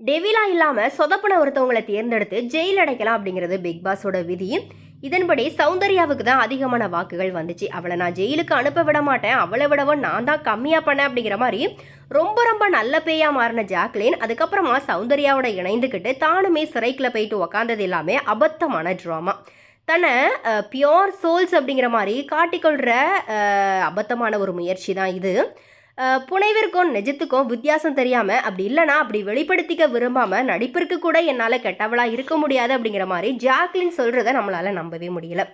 டெவிலா இல்லாமல் சொதப்பன ஒருத்தவங்களை தேர்ந்தெடுத்து ஜெயில் அடைக்கலாம் அப்படிங்கிறது பிக் பாஸோட விதி இதன்படி சௌந்தர்யாவுக்கு தான் அதிகமான வாக்குகள் வந்துச்சு. அவளை நான் ஜெயிலுக்கு அனுப்ப விட மாட்டேன். அவளை விடவும் நான் தான் கம்மியாக பண்ணேன் அப்படிங்கிற மாதிரி ரொம்ப ரொம்ப நல்ல பேயாக மாறின ஜாக்லின் அதுக்கப்புறமா சௌந்தர்யாவோட இணைந்துக்கிட்டு தானுமே சிறைக்கில் போயிட்டு உக்காந்தது எல்லாமே அபத்தமான ட்ராமா தன்னை பியோர் சோல்ஸ் அப்படிங்கிற மாதிரி காட்டிக்கொள்கிற அபத்தமான ஒரு முயற்சி தான் இது. புனைவிற்கும் நிஜத்துக்கும் வித்தியாசம் தெரியாமல் அப்படி இல்லைனா அப்படி வெளிப்படுத்திக்க விரும்பாமல் நடிப்பிற்கு கூட என்னால் கெட்டவளாக இருக்க முடியாது அப்படிங்கிற மாதிரி ஜாக்லின் சொல்கிறத நம்மளால் நம்பவே முடியல.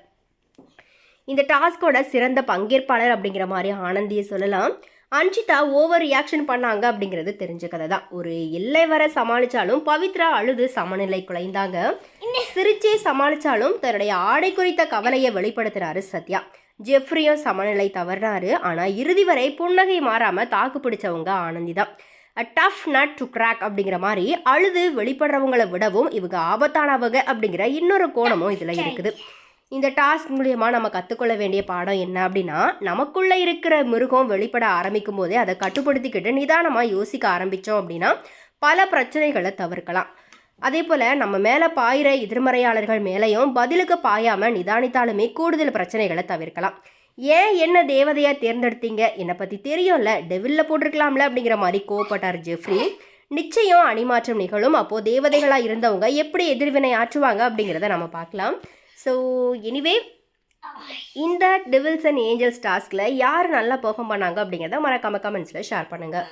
இந்த டாஸ்கோட சிறந்த பங்கேற்பாளர் அப்படிங்கிற மாதிரி ஆனந்தியை சொல்லலாம். அன்ஷிதா ஓவர் ரியாக்ஷன் பண்ணாங்க அப்படிங்கிறது தெரிஞ்ச கதை தான். ஒரு எல்லை வர சமாளிச்சாலும் பவித்ரா அழுது சமநிலை குலைந்தாங்க. சிரிச்சே சமாளிச்சாலும் தன்னுடைய ஆடை குறித்த கவலையை வெளிப்படுத்துறாரு சத்யா. ஜெஃப்ரியும் சமநிலை தவறினாரு ஆனால் இறுதி வரை புன்னகை மாறாமல் தாக்கு பிடிச்சவங்க ஆனந்தி தான். டஃப் நட் டு கிராக் அப்படிங்கிற மாதிரி அழுது வெளிப்படுறவங்களை விடவும் இவங்க ஆபத்தானவங்க அப்படிங்கிற இன்னொரு கோணமும் இதில் இருக்குது. இந்த டாஸ்க் மூலியமாக நம்ம கற்றுக்கொள்ள வேண்டிய பாடம் என்ன அப்படின்னா நமக்குள்ளே இருக்கிற மிருகம் வெளிப்பட ஆரம்பிக்கும் போதே அதை கட்டுப்படுத்திக்கிட்டு நிதானமாக யோசிக்க ஆரம்பித்தோம் அப்படின்னா பல பிரச்சனைகளை தவிர்க்கலாம். அதே போல் நம்ம மேலே பாயிற எதிர்மறையாளர்கள் மேலேயும் பதிலுக்கு பாயாமல் நிதானித்தாலுமே கூடுதல் பிரச்சனைகளை தவிர்க்கலாம். ஏன் என்ன தேவதையாக தேர்ந்தெடுத்தீங்க? என்னை பற்றி தெரியும்ல. டெவிலில் போட்டிருக்கலாம்ல அப்படிங்கிற மாதிரி கோவப்பட்டார் ஜெஃப்ரி. நிச்சயம் அணிமாற்றம் நிகழும். அப்போது தேவதைகளாக இருந்தவங்க எப்படி எதிர்வினை ஆற்றுவாங்க அப்படிங்கிறத நம்ம பார்க்கலாம். ஸோ எனிவே இந்த டிவில்ஸ் அண்ட் ஏஞ்சல்ஸ் டாஸ்கில் யார் நல்லா பெர்ஃபார்ம் பண்ணாங்க அப்படிங்கிறத மறக்காம கமெண்ட்ஸில் ஷேர் பண்ணுங்கள்